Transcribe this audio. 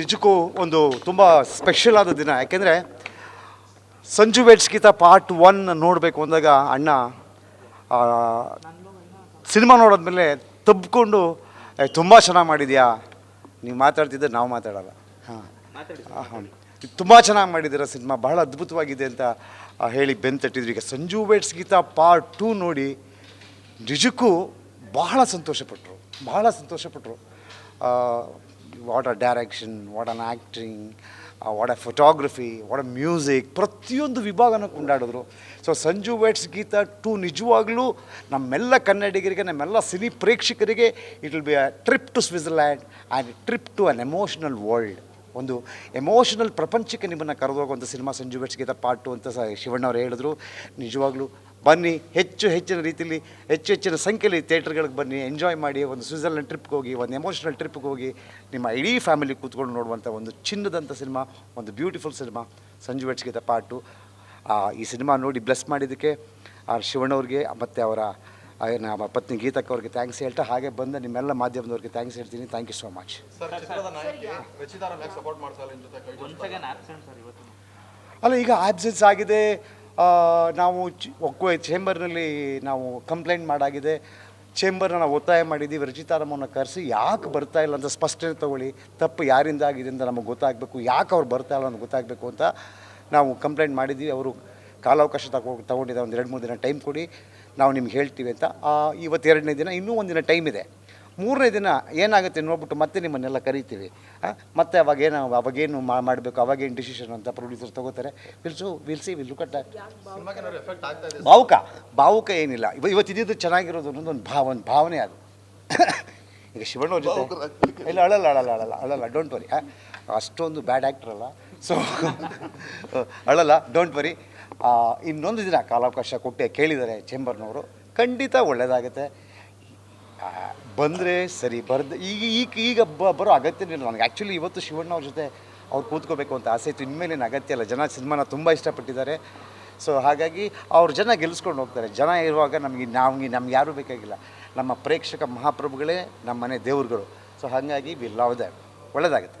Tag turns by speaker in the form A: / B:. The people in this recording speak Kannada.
A: ನಿಜಕ್ಕೂ ಒಂದು ತುಂಬ ಸ್ಪೆಷಲ್ ಆದ ದಿನ. ಯಾಕೆಂದರೆ Sanju weds Geetha part one ನೋಡಬೇಕು ಅಂದಾಗ ಅಣ್ಣ ಸಿನಿಮಾ ನೋಡಿದ್ಮೇಲೆ ತಬ್ಕೊಂಡು ತುಂಬ ಚೆನ್ನಾಗಿ ಮಾಡಿದ್ಯಾ? ನೀವು ಮಾತಾಡ್ತಿದ್ದರೆ ನಾವು ಮಾತಾಡೋಲ್ಲ. ಹಾಂ. ಹಾಂ ತುಂಬ ಚೆನ್ನಾಗಿ ಮಾಡಿದ್ದೀರ ಸಿನಿಮಾ ಬಹಳ ಅದ್ಭುತವಾಗಿದೆ ಅಂತ ಹೇಳಿ ಬೆನ್ ತಟ್ಟಿದ್ರು. ಈಗ Sanju weds Geetha part two ನೋಡಿ ನಿಜಕ್ಕೂ ಬಹಳ ಸಂತೋಷಪಟ್ಟರು ಬಹಳ ಸಂತೋಷಪಟ್ಟರು what a direction what an acting what a photography what a music ಪ್ರತಿಯೊಂದು ವಿಭಾಗನೂ ಕೊಂಡಾಡಿದ್ರು so Sanju weds Geetha two ನಿಜವಾಗ್ಲೂ ನಮ್ಮೆಲ್ಲ ಕನ್ನಡಿಗರಿಗೆ, ನಮ್ಮೆಲ್ಲ ಸಿನಿ ಪ್ರೇಕ್ಷಕರಿಗೆ it will be a trip to Switzerland and trip to an emotional world ಒಂದು ಎಮೋಷನಲ್ ಪ್ರಪಂಚಕ್ಕೆ ನಿಮ್ಮನ್ನು ಕರೆದೋಗುವಂಥ ಸಿನಿಮಾ ಸಂಜು ಪಾರ್ಟ್ ಟು ಅಂತ ಸಹ ಶಿವಣ್ಣವ್ರು ಹೇಳಿದ್ರು. ನಿಜವಾಗ್ಲೂ ಬನ್ನಿ ಹೆಚ್ಚು ಹೆಚ್ಚಿನ ರೀತಿಯಲ್ಲಿ ಹೆಚ್ಚು ಹೆಚ್ಚಿನ ಸಂಖ್ಯೆಯಲ್ಲಿ ಥಿಯೇಟರ್ಗಳಿಗೆ ಬನ್ನಿ ಎಂಜಾಯ್ ಮಾಡಿ ಒಂದು ಸ್ವಿಟ್ಜರ್ಲೆಂಡ್ ಟ್ರಿಪ್ಗೆ ಹೋಗಿ ಒಂದು ಎಮೋಷನಲ್ ಟ್ರಿಪ್ಗೆ ಹೋಗಿ ನಿಮ್ಮ ಇಡೀ ಫ್ಯಾಮಿಲಿ ಕೂತ್ಕೊಂಡು ನೋಡುವಂಥ ಒಂದು ಚಿನ್ನದಂಥ ಸಿನಿಮಾ ಒಂದು beautiful cinema Sanju weds Geetha part two ಈ ಸಿನಿಮಾ ನೋಡಿ ಬ್ಲೆಸ್ ಮಾಡಿದ್ದಕ್ಕೆ ಆ ಶಿವಣ್ಣವ್ರಿಗೆ ಮತ್ತು ಅವರ ಆ, ನಮ್ಮ ಪತ್ನಿ ಗೀತಕ್ಕೆ ಅವ್ರಿಗೆ ಥ್ಯಾಂಕ್ಸ್ ಹೇಳ್ತಾ ಹಾಗೆ ಬಂದ ನಿಮ್ಮೆಲ್ಲ ಮಾಧ್ಯಮದವ್ರಿಗೆ ಥ್ಯಾಂಕ್ಸ್ ಹೇಳ್ತೀನಿ. ಥ್ಯಾಂಕ್ ಯು ಸೋ ಮಚ್ ಅಲ್ಲ ಈಗ ಆಬ್ಸೆನ್ಸ್ ಆಗಿದೆ. ನಾವು ಚ್- ಒಕ್ಕೋ ಚೇಂಬರ್ನಲ್ಲಿ ನಾವು ಕಂಪ್ಲೇಂಟ್ ಮಾಡಾಗಿದೆ. ಚೇಂಬರ್ನ ನಾವು ಒತ್ತಾಯ ಮಾಡಿದ್ದೀವಿ ರಚಿತಾರಾಮವನ್ನು ಕರೆಸಿ ಯಾಕೆ ಬರ್ತಾ ಇಲ್ಲ ಅಂತ ಸ್ಪಷ್ಟನೆ ತಗೊಳ್ಳಿ. ತಪ್ಪು ಯಾರಿಂದ ಆಗಿದೆ ಅಂತ ನಮಗೆ ಗೊತ್ತಾಗಬೇಕು. ಯಾಕೆ ಅವ್ರು ಬರ್ತಾ ಇಲ್ಲ ಅಂತ ಗೊತ್ತಾಗಬೇಕು ಅಂತ ನಾವು ಕಂಪ್ಲೇಂಟ್ ಮಾಡಿದ್ದೀವಿ ಅವರು ಕಾಲಾವಕಾಶ ತಗೊ ತಗೊಂಡಿದ್ದಾರೆ. ಒಂದು ಎರಡು ಮೂರು ದಿನ ಟೈಮ್ ಕೊಡಿ. ನಾವು ನಿಮ್ಗೆ ಹೇಳ್ತೀವಿ ಅಂತ ಇವತ್ತು ಎರಡನೇ ದಿನ ಇನ್ನೂ ಒಂದಿನ ಟೈಮ್ ಇದೆ. ಮೂರನೇ ದಿನ ಏನಾಗುತ್ತೆ ನೋಡ್ಬಿಟ್ಟು ಮತ್ತೆ ನಿಮ್ಮನ್ನೆಲ್ಲ ಕರಿತೀವಿ. ಮತ್ತೆ ಅವಾಗೇನು ಅವಾಗೇನು ಮಾಡಬೇಕು ಅವಾಗೇನು ಡಿಸಿಷನ್ ಅಂತ ಪ್ರೊಡ್ಯೂಸರ್ ತಗೋತಾರೆ. ವಿಲ್ಸು ವಿಲ್ಸಿ ವಿಲ್
B: ಕಟ್ಟ
A: ಭಾವುಕ ಭಾವುಕ ಏನಿಲ್ಲ. ಇವ ಇವತ್ತು ಇದ್ದಿದ್ದು ಚೆನ್ನಾಗಿರೋದು ಅನ್ನೋದು ಒಂದು ಭಾವ ಒಂದು ಭಾವನೆ ಅದು. ಈಗ ಶಿವಣ್ಣ ಜೊತೆ ಇಲ್ಲ ಅಳಲ್ಲ ಅಳಲ್ಲ ಅಳಲ್ಲ ಅಳಲ್ಲ ಡೋಂಟ್ ವರಿ ಅಷ್ಟೊಂದು ಬ್ಯಾಡ್ ಆ್ಯಕ್ಟರ್ ಅಲ್ಲ. ಸೊ ಅಳಲ್ಲ ಡೋಂಟ್ ವರಿ ಇನ್ನೊಂದು ದಿನ ಕಾಲಾವಕಾಶ ಕೊಟ್ಟೆ ಕೇಳಿದ್ದಾರೆ ಚೇಂಬರ್ನವರು, ಖಂಡಿತ ಒಳ್ಳೆಯದಾಗುತ್ತೆ ಬಂದರೆ ಸರಿ, ಬರ್ದು, ಈಗ ಈಗ ಈಗ ಬ, ಬರೋ ಅಗತ್ಯನೇ ನನಗೆ. ಆ್ಯಕ್ಚುಲಿ ಇವತ್ತು ಶಿವಣ್ಣ ಅವ್ರ ಜೊತೆ ಅವ್ರು ಕೂತ್ಕೋಬೇಕು ಅಂತ ಆಸೆ ಇತ್ತು. ಇನ್ಮೇಲೇನು ಅಗತ್ಯ ಅಲ್ಲ ಜನ ಸಿನಿಮಾನ ತುಂಬ ಇಷ್ಟಪಟ್ಟಿದ್ದಾರೆ. ಸೊ ಹಾಗಾಗಿ ಅವ್ರ ಜನ ಗೆಲ್ಲಿಸ್ಕೊಂಡು ಹೋಗ್ತಾರೆ. ಜನ ಇರುವಾಗ ನಮಗೆ ನಮಗೆ ನಮ್ಗೆ ಯಾರೂ ಬೇಕಾಗಿಲ್ಲ. ನಮ್ಮ ಪ್ರೇಕ್ಷಕ ಮಹಾಪ್ರಭುಗಳೇ ನಮ್ಮ ಮನೆ ದೇವ್ರುಗಳು. ಸೊ ಹಾಗಾಗಿ ವಿ ಲವ್ ದ್ಯಾಟ್ ಒಳ್ಳೆಯದಾಗುತ್ತೆ